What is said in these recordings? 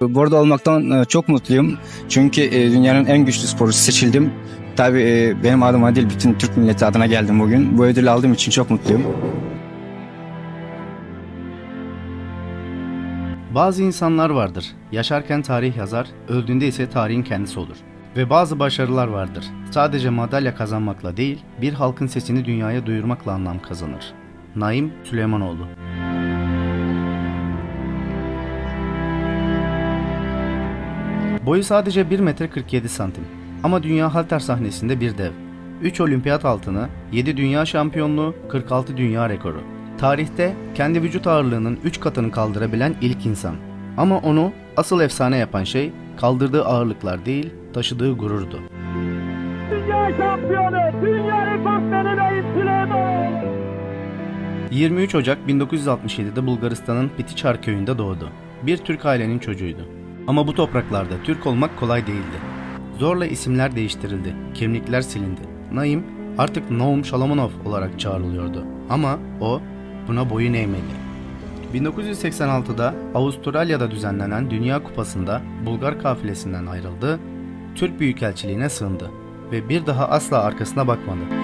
Burada olmaktan e, çok mutluyum. Çünkü e, dünyanın en güçlü sporcusu seçildim. Tabii e, benim adıma değil, bütün Türk milleti adına geldim bugün. Bu ödülü aldığım için çok mutluyum. Bazı insanlar vardır. Yaşarken tarih yazar, öldüğünde ise tarihin kendisi olur. Ve bazı başarılar vardır. Sadece madalya kazanmakla değil, bir halkın sesini dünyaya duyurmakla anlam kazanır. Naim Süleymanoğlu Boyu sadece 1 metre 47 santim. Ama dünya halter sahnesinde bir dev. 3 olimpiyat altını, 7 dünya şampiyonluğu, 46 dünya rekoru. Tarihte kendi vücut ağırlığının 3 katını kaldırabilen ilk insan. Ama onu asıl efsane yapan şey kaldırdığı ağırlıklar değil, taşıdığı gururdu. Dünya şampiyonu, dünya rekortmeni Naim Süleymanoğlu. 23 Ocak 1967'de Bulgaristan'ın Pitiçar köyünde doğdu. Bir Türk ailenin çocuğuydu. Ama bu topraklarda Türk olmak kolay değildi. Zorla isimler değiştirildi, kimlikler silindi. Naim artık Naum Shalomonov olarak çağrılıyordu. Ama o buna boyun eğmedi. 1986'da Avustralya'da düzenlenen Dünya Kupası'nda Bulgar kafilesinden ayrıldı, Türk Büyükelçiliğine sığındı ve bir daha asla arkasına bakmadı.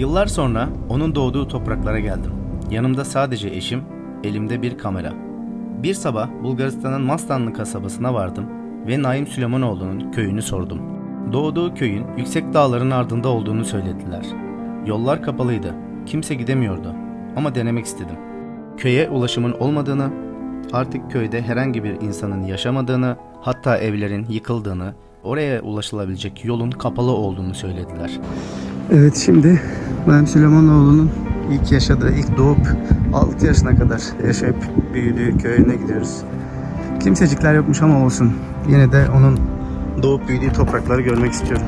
Yıllar sonra onun doğduğu topraklara geldim. Yanımda sadece eşim, elimde bir kamera. Bir sabah Bulgaristan'ın Mastanlı kasabasına vardım ve Naim Süleymanoğlu'nun köyünü sordum. Doğduğu köyün yüksek dağların ardında olduğunu söylediler. Yollar kapalıydı. Kimse gidemiyordu. Ama denemek istedim. Köye ulaşımın olmadığını, artık köyde herhangi bir insanın yaşamadığını, hatta evlerin yıkıldığını, oraya ulaşılabilecek yolun kapalı olduğunu söylediler. Evet şimdi Naim Süleymanoğlu'nun ilk yaşadığı, ilk doğup 6 yaşına kadar yaşayıp büyüdüğü köyüne gidiyoruz. Kimsecikler yokmuş ama olsun. Yine de onun doğup büyüdüğü toprakları görmek istiyorum.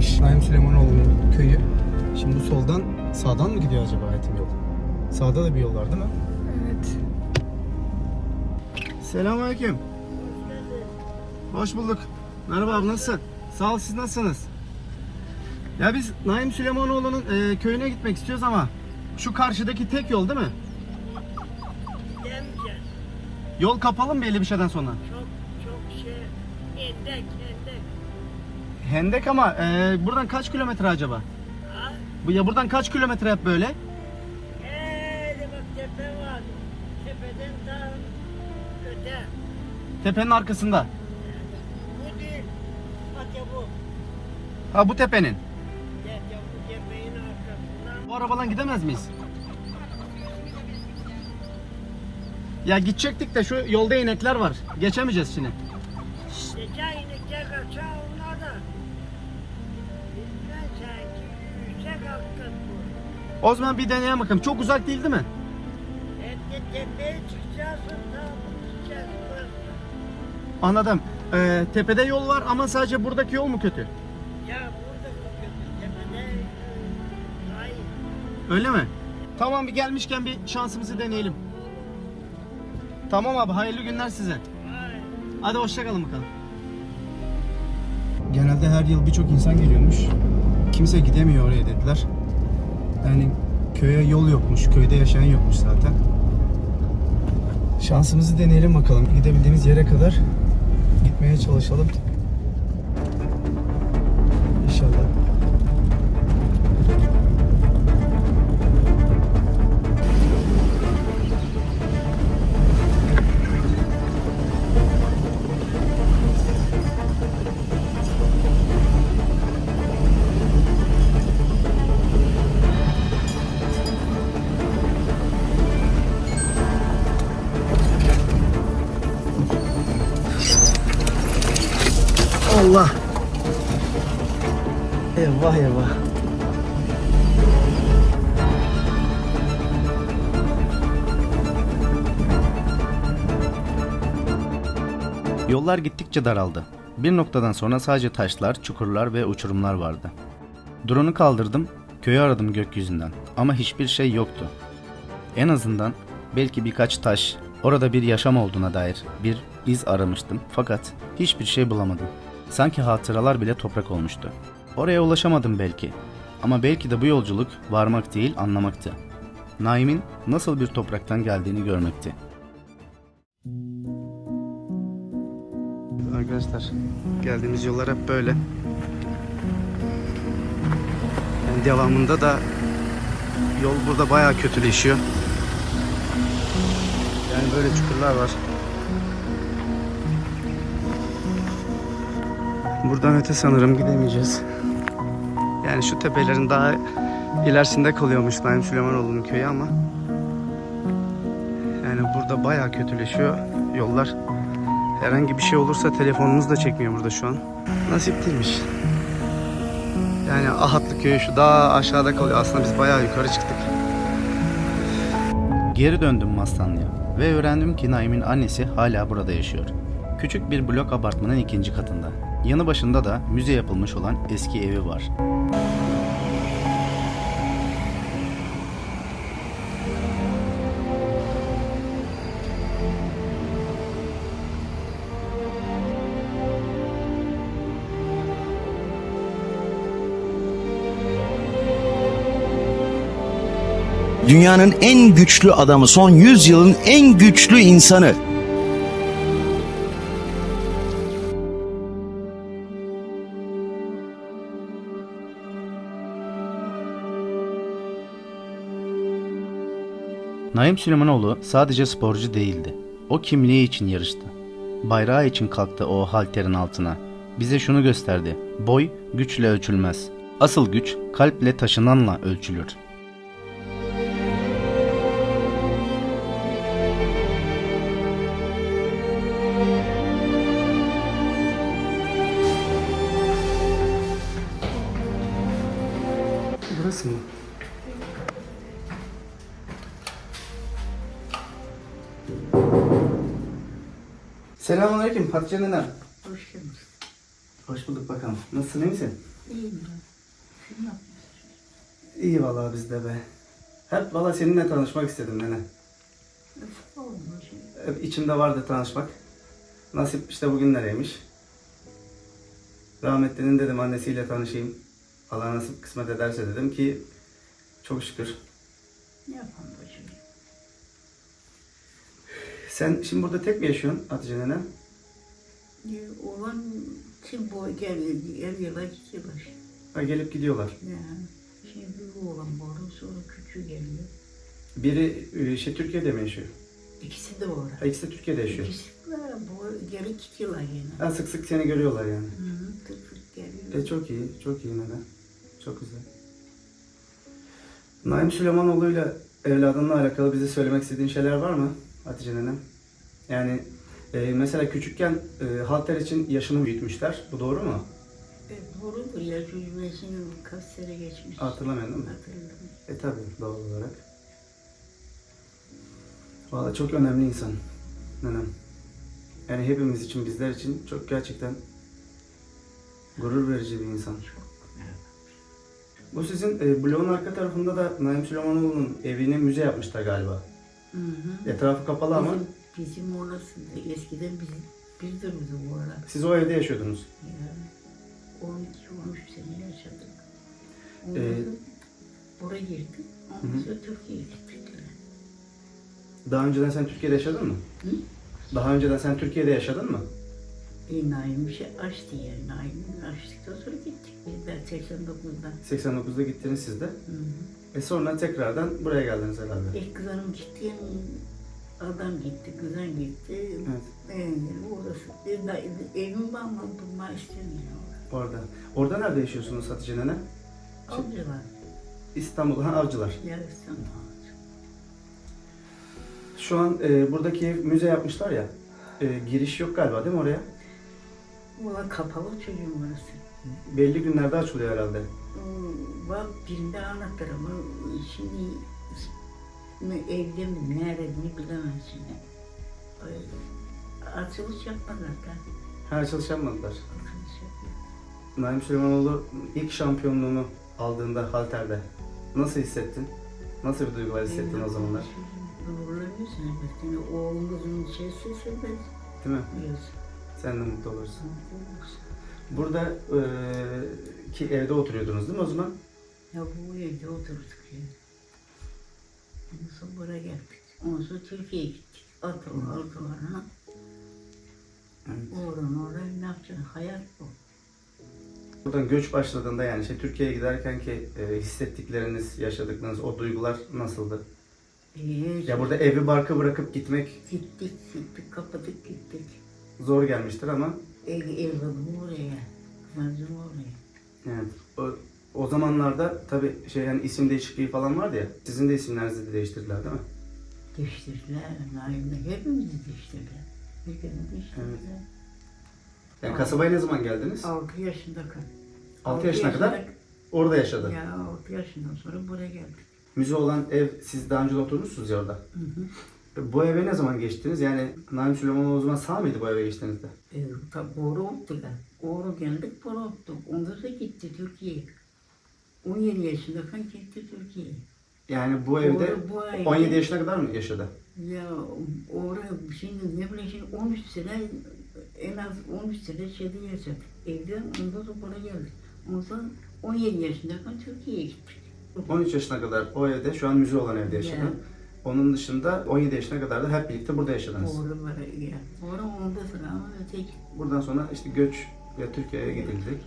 İlerideymiş Naim Süleymanoğlu'nun köyü. Şimdi bu soldan sağdan mı gidiyor acaba Hayatım yol? Sağda da bir yol var değil mi? Evet. Selamünaleyküm. Hoş bulduk. Merhaba abi nasılsın? Sağ ol siz nasılsınız? Ya biz Naim Süleymanoğlu'nun e, köyüne gitmek istiyoruz ama şu karşıdaki tek yol değil mi? Demeyeceğiz. Yol kapalı mı belli bir şeyden sonra? Çok çok şey hendek hendek. Ama e, buradan kaç kilometre acaba? Ha? Bu ya buradan kaç kilometre hep böyle? Eee bak tepe var. Tepeden tam öte. Tepenin arkasında. Bu değil. Bak bu. Ha bu tepenin. Ya, ya bu tepenin arkasından. Bu arabadan gidemez miyiz? Ya gidecektik de şu yolda inekler var. Geçemeyeceğiz şimdi. Geçen inekler kaçağı O zaman bir deneyelim bakalım. Çok uzak değil değil mi? De tepeye çıkacaksın. Anladım. Ee, tepede yol var ama sadece buradaki yol mu kötü? Ya burada kokuyorsun tepede. Hayır. Öyle mi? Tamam bir gelmişken bir şansımızı deneyelim. Tamam abi hayırlı günler size. Hayır. Hadi hoşçakalın bakalım. Genelde her yıl birçok insan geliyormuş. Kimse gidemiyor oraya dediler. Yani köye yol yokmuş, köyde yaşayan yokmuş zaten. Şansımızı deneyelim bakalım. Gidebildiğimiz yere kadar gitmeye çalışalım. Allah. Eyvah eyvah. Yollar gittikçe daraldı. Bir noktadan sonra sadece taşlar, çukurlar ve uçurumlar vardı. Drone'u kaldırdım, köyü aradım gökyüzünden ama hiçbir şey yoktu. En azından belki birkaç taş, orada bir yaşam olduğuna dair bir iz aramıştım fakat hiçbir şey bulamadım. Sanki hatıralar bile toprak olmuştu. Oraya ulaşamadım belki ama belki de bu yolculuk varmak değil anlamaktı. Naim'in nasıl bir topraktan geldiğini görmekti. Arkadaşlar geldiğimiz yollar hep böyle. Yani devamında da yol burada bayağı kötüleşiyor. Yani böyle çukurlar var. Buradan öte sanırım gidemeyeceğiz. Yani şu tepelerin daha ilerisinde kalıyormuş Naim Süleymanoğlu'nun köyü ama yani burada bayağı kötüleşiyor yollar. Herhangi bir şey olursa telefonunuz da çekmiyor burada şu an. Nasip değilmiş. Yani Ahatlı köyü şu daha aşağıda kalıyor. Aslında biz bayağı yukarı çıktık. Geri döndüm Mastanlı'ya ve öğrendim ki Naim'in annesi hala burada yaşıyor. Küçük bir blok apartmanın ikinci katında. Yanı başında da müze yapılmış olan eski evi var. Dünyanın en güçlü adamı, son 100 yılın en güçlü insanı. Naim Süleymanoğlu sadece sporcu değildi. O kimliği için yarıştı. Bayrağı için kalktı o halterin altına. Bize şunu gösterdi. Boy güçle ölçülmez. Asıl güç kalple taşınanla ölçülür. Hatice nenem. Hoş geldin. Hoş bulduk bakalım. Nasılsın iyi misin? İyiyim ben. Ne yapıyorsun? İyi vallahi biz de be. Hep valla seninle tanışmak istedim nene. Hocam. Hep içimde vardı tanışmak. Nasip işte bugünlereymiş. Rahmetlinin dedim annesiyle tanışayım. Allah nasip kısmet ederse dedim ki çok şükür. Ne yapalım hocam? Sen şimdi burada tek mi yaşıyorsun Hatice nene? Ya, Olan kim boy geliyor, ev yıla gidiyorlar. Ha, gelip gidiyorlar. Yani şimdi bir oğlan var, sonra küçüğü geliyor. Biri e, şey Türkiye'de mi yaşıyor? İkisi de var. Ha, ikisi de Türkiye'de yaşıyor. İkisi de boy geri gidiyorlar yine. Ha, sık sık seni görüyorlar yani. Hı hı, tık tık geliyor. E çok iyi, çok iyi nene. Çok güzel. Naim Süleymanoğlu'yla evladınla alakalı bize söylemek istediğin şeyler var mı Hatice nenem? Yani e, mesela küçükken e, halter için yaşını büyütmüşler. Bu doğru mu? E, doğrudur ya, cüzmesinin kaç sene geçmiş. Hatırlamıyorum değil mi? Hatırladım. E tabi doğal olarak. Valla çok önemli insan nenem. Yani hepimiz için, bizler için çok gerçekten gurur verici bir insan. Bu sizin e, bloğun arka tarafında da Naim Süleymanoğlu'nun evini müze yapmışlar galiba. Hı hı. Etrafı kapalı ama Bizim, bizim orasında eskiden biz, biz de bizim orada. siz o evde yaşıyordunuz. Yani 12-13 sene yaşadık. Ondan Ee, buraya girdik. Ondan sonra Türkiye'ye gittik. Daha önceden sen Türkiye'de yaşadın mı? Hı? Daha önceden sen Türkiye'de yaşadın mı? E, Naim bir şey açtı yani. Naim'i açtıktan sonra gittik. Biz de 89'da. 89'da gittiniz siz de. Hı hı. E sonra tekrardan buraya geldiniz herhalde. İlk kızanım gitti. Adam gitti, kızan gitti. Evet. Evet. orası. Evim var ama bulma istemiyorum. Orada. Orada nerede yaşıyorsunuz Hatice nene? Avcılar. İstanbul, ha Avcılar. Yarısın. Şu an e, buradaki ev müze yapmışlar ya. E, giriş yok galiba değil mi oraya? Valla kapalı çocuğum orası. Belli günlerde açılıyor herhalde. Hmm, Bak birinde anahtar ama şimdi ne evde mi nerede mi bilemem şimdi. Ay, Açılış yapmadılar da. Ha açılış yapmadılar. Açılış yapmadılar. Naim Süleymanoğlu ilk şampiyonluğunu aldığında halterde nasıl hissettin? Nasıl bir duygular hissettin o zamanlar? Uğurlanıyorsun elbette. Yani oğlumuzun şeysi sen de Değil mi? biliyorsun. Sen de mutlu olursun. Mutlu olursun. Burada eee, ki evde oturuyordunuz değil mi o zaman? Ya bu evde oturduk ya. Sonra buraya geldik. Ondan sonra Türkiye'ye gittik. Atalar, atalarına. Oradan oraya ne yapacaksın? Hayat bu. Buradan göç başladığında yani şey Türkiye'ye giderken ki e, hissettikleriniz, yaşadıklarınız, o duygular nasıldı? Ee, Ya burada evi barkı bırakıp gitmek Gittik, gittik, kapadık gittik. zor gelmiştir ama Ev, evladım oraya. Kızım oraya. evet, o, o zamanlarda tabii şey yani isim değişikliği falan vardı ya. Sizin de isimlerinizi de değiştirdiler değil mi? Değiştirdiler. Naim'le hepimizi değiştirdiler. Hepimizi değiştirdiler. Yani kasabaya ne zaman geldiniz? 6 yaşında kal. 6 yaşına kadar orada yaşadı. Ya 6 yaşından sonra buraya geldik. Müze olan ev siz daha önce de oturmuşsunuz ya orada. Hı hı. Bu eve ne zaman geçtiniz? Yani Naim Süleymanoğlu o zaman sağ mıydı bu eve geçtiğinizde? E, ta boru oldular. Boru geldik, boru olduk. Ondan sonra gitti Türkiye'ye. 17 yaşındayken gitti Türkiye'ye. Yani bu evde bu evde- 17 yaşına kadar mı yaşadı? Ya oraya şimdi ne bileyim şimdi 13 sene en az 13 sene şeyde yaşadık. Evde ondan sonra buraya geldik. Ondan sonra 17 yaşındayken Türkiye'ye gittik. 13 yaşına kadar o evde, şu an müze olan evde yaşadı. Ya. Onun dışında 17 yaşına kadar da hep birlikte burada yaşadınız. Doğru var ya. Doğru ondan sonra ama öteki. Buradan sonra işte göç ve Türkiye'ye gidildik.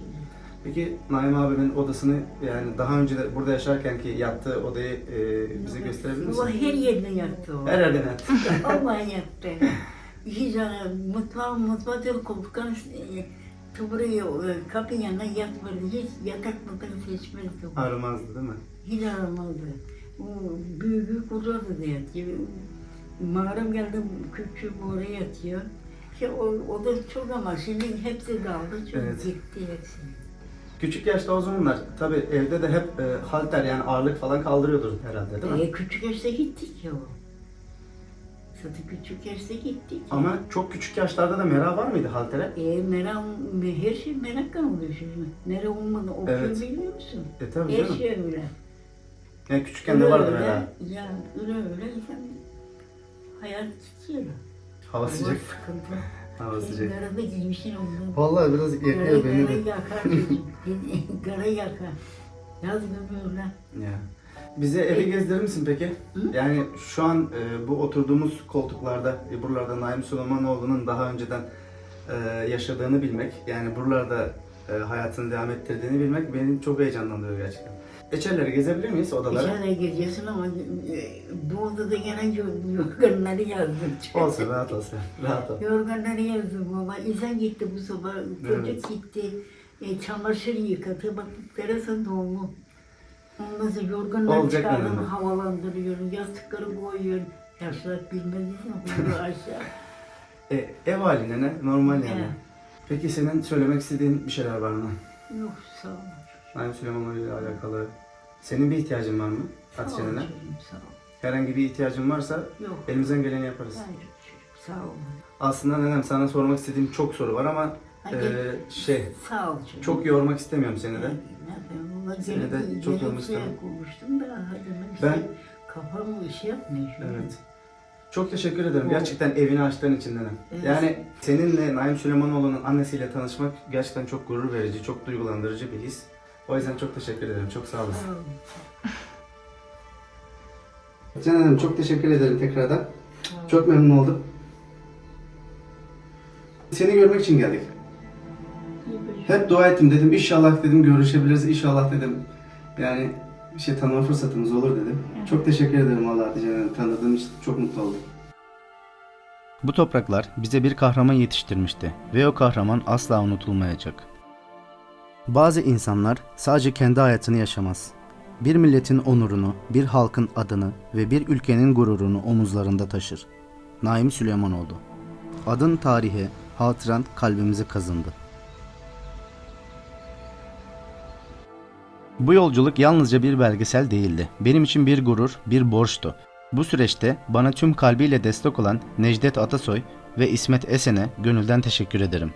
Peki Naim abimin odasını yani daha önce de burada yaşarken ki yattığı odayı e, bize gösterebilir misin? her yerine yattı o. Her yerden yattı. Allah yattı. Hiç yani mutfağı mutfağı değil koltukların e, buraya e, kapı yanına yatmadı. Hiç yatak matak seçmezdi. o. Aramazdı değil mi? Hiç aramazdı. O büyük büyük odada da yatıyor. Mağaram geldi küçük oraya yatıyor. İşte o, o da çok ama şimdi hepsi dağıldı. Çok Evet. gitti hepsi. Küçük yaşta o zamanlar tabii evde de hep e, halter yani ağırlık falan kaldırıyordur herhalde değil mi? E, küçük yaşta gittik ya o. Zaten küçük yaşta gittik. Ama çok küçük yaşlarda da merak var mıydı haltere? E, merak, her şey merakla oluyor şimdi. Merak olmadan okuyor Evet. biliyor musun? E tabii Her canım. şey öyle. Yani küçükken de vardı öyle, merak. Ya öyle öyle insan hayat gidiyor. Hava sıcak. sıkıntı. Hava sıcak. Garada giymişsin onu. Vallahi biraz yakıyor beni de. yakar çocuğum. Gara yakar. Yaz öyle. Ya. Bize evi gezdirir misin peki? Hı? Yani şu an e, bu oturduğumuz koltuklarda, e, buralarda Naim Süleymanoğlu'nun daha önceden e, yaşadığını bilmek, yani buralarda e, hayatını devam ettirdiğini bilmek beni çok heyecanlandırıyor gerçekten. İçerileri gezebilir miyiz odalara? İçeride geziyorsun ama e, bu odada gene yor- yorganları yazdım. Olsun rahat olsun. Rahat ol. Yorganları yazdım baba. İnsan gitti bu sabah. Çocuk Evet. gitti. E, çamaşır yıkadı. Bak terasa dolmu. Ondan sonra yorganları Olacak çıkardım. önemli. Havalandırıyorum. Yastıkları koyuyorum. Yaşlar bilmediysen koyuyor aşağı. E, ev haline ne? Normal yani. Evet. Peki senin söylemek istediğin bir şeyler var mı? Yok sağ ol. Naim Süleymanoğlu ile alakalı. Senin bir ihtiyacın var mı? Sağ ol Hatice'ne? çocuğum sağ ol. Herhangi bir ihtiyacın varsa Yok. elimizden geleni yaparız. Hayır çocuğum sağ ol. Aslında nenem sana sormak istediğim çok soru var ama eee, şey Sağ ol çocuğum. çok yormak istemiyorum seni de. Ne yapayım? Valla Seni de gelip- çok istemem. Konuştum da Ben- şey yapmıyor şu an. Evet. Çok teşekkür ederim. Gerçekten evini açtığın için nenem. Evet. Yani seninle Naim Süleymanoğlu'nun annesiyle tanışmak gerçekten çok gurur verici, çok duygulandırıcı bir his. O yüzden çok teşekkür ederim. Çok sağ olasın. Can Hanım çok teşekkür ederim tekrardan. Çok memnun oldum. Seni görmek için geldik. Hep dua ettim dedim inşallah dedim görüşebiliriz inşallah dedim. Yani bir şey tanıma fırsatımız olur dedim. Çok teşekkür ederim Allah Hatice Hanım. Tanıdığım için çok mutlu oldum. Bu topraklar bize bir kahraman yetiştirmişti ve o kahraman asla unutulmayacak. Bazı insanlar sadece kendi hayatını yaşamaz. Bir milletin onurunu, bir halkın adını ve bir ülkenin gururunu omuzlarında taşır. Naim Süleymanoğlu. Adın tarihe, hatıran kalbimize kazındı. Bu yolculuk yalnızca bir belgesel değildi. Benim için bir gurur, bir borçtu. Bu süreçte bana tüm kalbiyle destek olan Necdet Atasoy ve İsmet Esen'e gönülden teşekkür ederim.